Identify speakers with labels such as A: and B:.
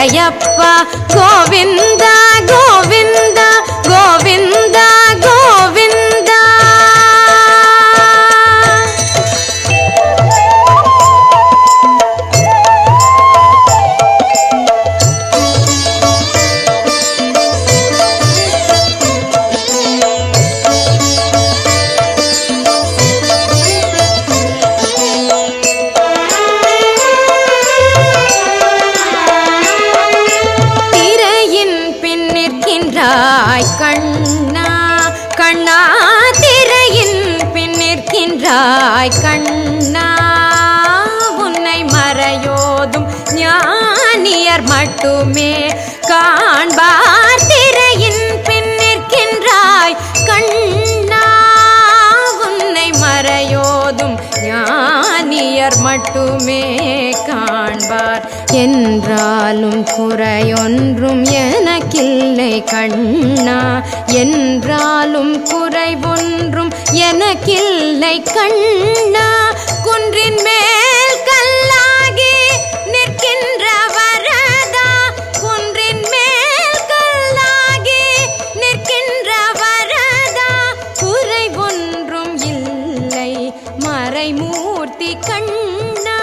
A: மலையப்பா கோவிந்தா. கண்ணா திரையின் பின் நிற்கின்றாய் கண்ணா. உன்னை மறையோதும் ஞானியர் மட்டுமே காண்பார் ஞானியர் மட்டுமே காண்பார். என்றாலும் குறையொன்றும் எனக்கில்லை கண்ணா. என்றாலும் குறைவொன்றும் எனக்கில்லை கண்ணா. மூர்த்தி கண்ண.